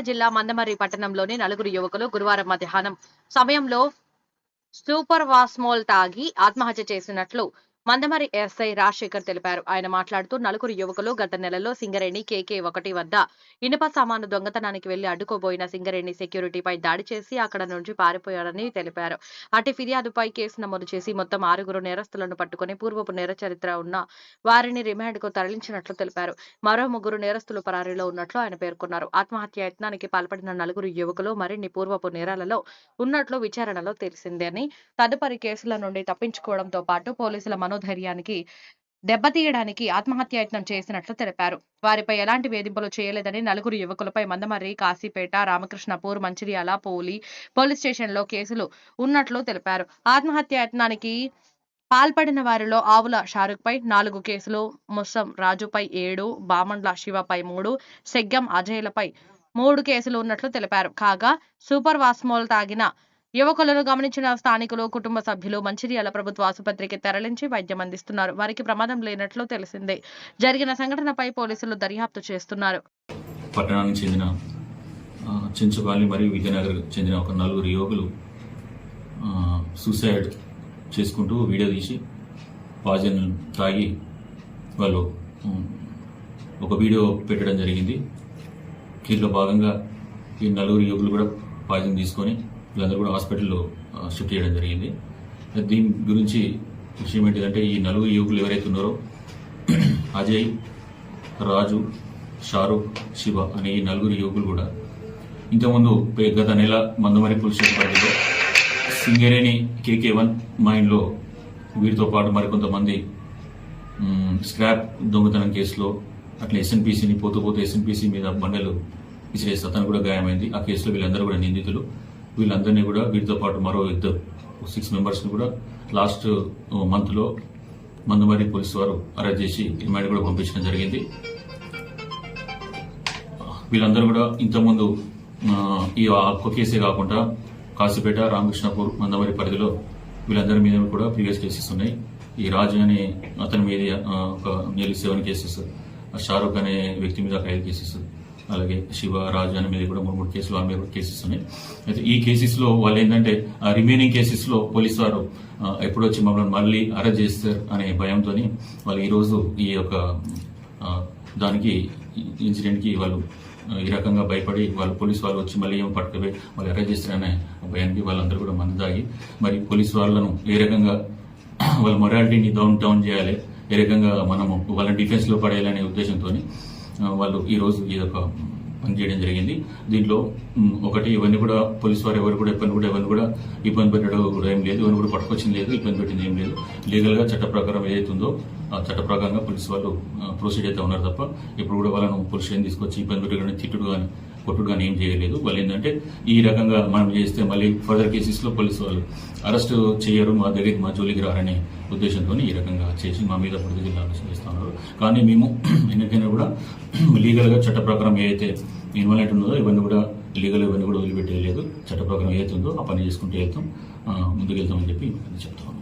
నంద్యాల జిల్లా మందమర్రి పట్టణంలోని నలుగురు యువకులు గురువారం మధ్యాహ్నం సమయంలో సూపర్ వాస్మోల్ తాగి ఆత్మహత్య చేసినట్లు మందమరి ఎస్ఐ రాజశేఖర్ తెలిపారు. ఆయన మాట్లాడుతూ నలుగురు యువకులు గత నెలలో సింగరేణి కేకే ఒకటి వద్ద ఇనుప సామాను దొంగతనానికి వెళ్ళి అడ్డుకోబోయిన సింగరేణి సెక్యూరిటీపై దాడి చేసి అక్కడ నుంచి పారిపోయారని తెలిపారు. అటు ఫిర్యాదుపై కేసు నమోదు చేసి మొత్తం ఆరుగురు నేరస్తులను పట్టుకుని పూర్వపు నేర చరిత్ర ఉన్న వారిని రిమాండ్కు తరలించినట్లు తెలిపారు. మరో ముగ్గురు నేరస్తులు పరారీలో ఉన్నట్లు ఆయన పేర్కొన్నారు. ఆత్మహత్య యత్నానికి పాల్పడిన నలుగురు యువకులు మరిన్ని పూర్వపు నేరాలలో ఉన్నట్లు విచారణలో తెలిసిందని తదుపరి కేసుల నుండి తప్పించుకోవడంతో పాటు పోలీసుల మనో మనోధైర్యానికి దెబ్బతీయడానికి ఆత్మహత్యాయత్నం చేసినట్లు తెలిపారు. వారిపై ఎలాంటి వేధింపులు చేయలేదని నలుగురు యువకులపై మందమర్రి కాశీపేట రామకృష్ణపూర్ మంచిర్యాల పోలి పోలీస్ స్టేషన్లో కేసులు ఉన్నట్లు తెలిపారు. ఆత్మహత్యాయత్నానికి పాల్పడిన వారిలో ఆవుల షారుక్పై నాలుగు కేసులు ముస్సం రాజుపై ఏడు బామండ్ల శివపై మూడు సెగ్గం అజయ్లపై మూడు కేసులు ఉన్నట్లు తెలిపారు. కాగా సూపర్ వాస్మోల్ తాగిన యువకులను గమనించిన స్థానికులు కుటుంబ సభ్యులు మంచిర్యాల ప్రభుత్వ ఆసుపత్రికి తరలించి వైద్యం అందిస్తున్నారు. వారికి ప్రమాదం లేనట్లు తెలిసిందే. జరిగిన సంఘటనపై పోలీసులు దర్యాప్తు చేస్తున్నారు. పట్టణానికి చెందిన చించుపాలి మరియు విజయనగర్ చెందిన ఒక నలుగురు యువకులు సూసైడ్ చేసుకుంటూ వీడియో తీసి పాజన్ తాగి వాళ్ళు ఒక వీడియో పెట్టడం జరిగింది. దీంట్లో భాగంగా ఈ నలుగురు యువకులు కూడా పాజన్ తీసుకొని వీళ్ళందరూ కూడా హాస్పిటల్లో షిఫ్ట్ చేయడం జరిగింది. దీని గురించి విషయం ఏంటిదంటే ఈ నలుగురు యువకులు ఎవరైతే ఉన్నారో అజయ్ రాజు షారూక్ శివ అనే ఈ నలుగురు యువకులు కూడా ఇంతకుముందు పే- గత నెల మందమరి పోలీస్ స్టేషన్ పరిధిలో సింగరేణి కేకే వన్ మైన్లో వీరితో పాటు మరికొంతమంది స్క్రాప్ దొంగతనం కేసులో అట్లా ఎస్ఎన్పిసిని పోతూ పోతూ ఎస్ఎన్పిసి మీద బండలు విసిరేసి అతను కూడా గాయమైంది. ఆ కేసులో వీళ్ళందరూ కూడా నిందితులు. వీళ్ళందరినీ కూడా వీరితో పాటు మరో ఇద్దరు సిక్స్ మెంబర్స్ని కూడా లాస్ట్ మంత్లో మందమరి పోలీసు వారు అరెస్ట్ చేసి రిమాండ్ కూడా పంపించడం జరిగింది. వీళ్ళందరూ కూడా ఇంతకుముందు ఈ ఒక్క కేసే కాకుండా కాశీపేట రామకృష్ణపూర్ మందమరి పరిధిలో వీళ్ళందరి మీద కూడా ప్రీవియస్ కేసెస్ ఉన్నాయి. ఈ రాజు అనే అతని మీద ఒక నియర్లీ సెవెన్ కేసెస్ షారూక్ అనే వ్యక్తి మీద ఒక ఐదు కేసెస్ అలాగే శివ రాజు అనే మీద కూడా మూడు మూడు కేసులు ఆమె కూడా కేసెస్ ఉన్నాయి. అయితే ఈ కేసెస్లో వాళ్ళు ఏంటంటే ఆ రిమైనింగ్ కేసెస్లో పోలీసు వారు ఎప్పుడొచ్చి ఎప్పుడు వచ్చి మమ్మల్ని మళ్ళీ అరెస్ట్ చేస్తారు అనే భయంతో వాళ్ళు ఈరోజు ఈ యొక్క దానికి ఇన్సిడెంట్కి వాళ్ళు ఈ రకంగా భయపడి వాళ్ళు పోలీసు వాళ్ళు వచ్చి మళ్ళీ ఏమో పట్టుకుపోయి వాళ్ళు అరెస్ట్ చేస్తారనే భయానికి వాళ్ళందరూ కూడా మందు తాగి మరి పోలీసు వాళ్ళను ఏ రకంగా వాళ్ళ మొరాలిటీని డౌన్ డౌన్ చేయాలి ఏ రకంగా మనము వాళ్ళని డిఫెన్స్లో పడేయాలనే ఉద్దేశంతో వాళ్ళు ఈరోజు ఈ యొక్క పని చేయడం జరిగింది. దీంట్లో ఒకటి ఇవన్నీ కూడా పోలీసు వారు ఎవరు కూడా ఇబ్బంది కూడా ఎవరిని కూడా ఇబ్బంది పెట్టడం కూడా ఏం లేదు. ఎవరిని కూడా పట్టుకొచ్చింది లేదు ఇబ్బంది పెట్టింది ఏం లేదు. లీగల్గా చట్ట ప్రకారం ఏదైతుందో ఆ చట్ట ప్రకారంగా పోలీసు వాళ్ళు ప్రొసీడ్ అయితే ఉన్నారు తప్ప ఇప్పుడు కూడా వాళ్ళను పోలీసు స్టేషన్ తీసుకొచ్చి ఇబ్బంది పెట్టడం కానీ తిట్టుడు కానీ కొట్టుడు కానీ ఏం చేయలేదు. వాళ్ళు ఏంటంటే ఈ రకంగా మనం చేస్తే మళ్ళీ ఫర్దర్ కేసెస్లో పోలీసు వాళ్ళు అరెస్ట్ చేయరు మా దగ్గరికి మా జోలికి రారనే ఉద్దేశంతో ఈ రకంగా చేసి మా మీద ప్రతి జిల్లా ఆలోచన కానీ మేము ఎన్నికైనా కూడా లీగల్గా చట్ట ప్రకారం ఏదైతే ఇన్వాల్వ్ ఉన్నదో ఇవన్నీ కూడా లీగల్ ఇవన్నీ కూడా వదిలిపెట్టేయలేదు. చట్ట ప్రకారం ఏదైతే ఉందో ఆ పని చేసుకుంటూ వెళ్తాం. ఆ, ముందుకు వెళ్తామని చెప్పి చెప్తాం